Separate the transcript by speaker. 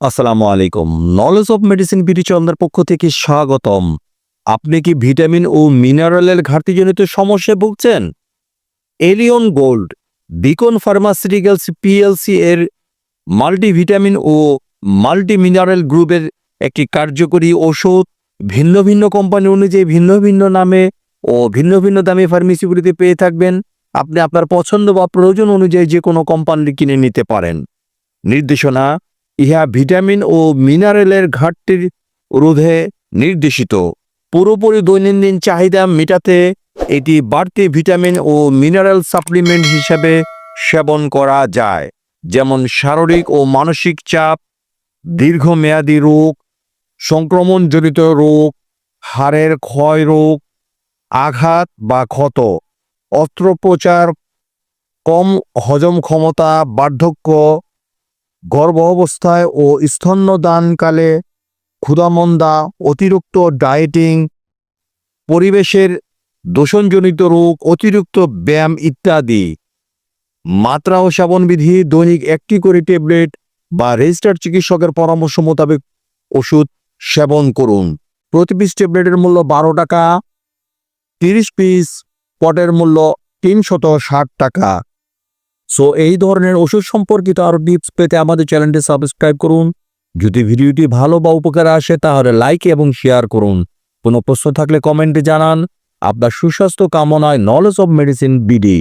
Speaker 1: আসসালামু আলাইকুম। Knowledge of medicine BD চন্দ্রের পক্ষ থেকে স্বাগতম। আপনি কি ভিটামিন ও মিনারেলের ঘাটতিজনিত সমস্যায় ভুগছেন? Alien gold Beacon pharmaceuticals PLC এর মাল্টিভিটামিন ও মাল্টি মিনারেল গ্রুপের একটি কার্যকরী ওষুধ ভিন্ন ভিন্ন কোম্পানি অনুযায়ী ভিন্ন ভিন্ন নামে ও ভিন্ন ভিন্ন দামে ফার্মেসিগুলিতে পেয়ে থাকবেন। আপনি আপনার পছন্দ বা প্রয়োজন অনুযায়ী যে কোনো কোম্পানি কিনে নিতে পারেন। নির্দেশনা, ইহা ভিটামিন ও মিনারেলের ঘাটতির রোধে নির্দেশিত। পুরোপুরি দৈনন্দিন চাহিদা মেটাতে এটি বাড়তি ভিটামিন ও মিনারেল সাপ্লিমেন্ট হিসেবে সেবন করা যায়, যেমন শারীরিক ও মানসিক চাপ, দীর্ঘমেয়াদী রোগ, সংক্রমণজনিত রোগ, হাড়ের ক্ষয় রোগ, আঘাত বা ক্ষত। অস্ত্রোপচার, কম হজম ক্ষমতা, বার্ধক্য গর্ভ অবস্থায় ও স্তন্যদানকালে ক্ষুধামন্দা, অতিরিক্ত ডায়েটিং, পরিবেশের দূষণজনিত রোগ, অতিরিক্ত ব্যায়াম ইত্যাদি। মাত্রা ও সেবনবিধি, দৈনিক একটি করে ট্যাবলেট বা রেজিস্টার্ড চিকিৎসকের পরামর্শ মোতাবেক ওষুধ সেবন করুন। প্রতি পিস ট্যাবলেটের মূল্য বারো টাকা, তিরিশ পিস পটের মূল্য তিনশত ষাট টাকা। সো এই ধরনের ওষুধ সম্পর্কিত আরও টিপস পেতে আমাদের চ্যানেলটি সাবস্ক্রাইব করুন। যদি ভিডিওটি ভালো বা উপকারে আসে, তাহলে লাইক এবং শেয়ার করুন। কোনো প্রশ্ন থাকলে কমেন্টে জানান। আপনার সুস্বাস্থ্য কামনায় নলেজ অব মেডিসিন বিডি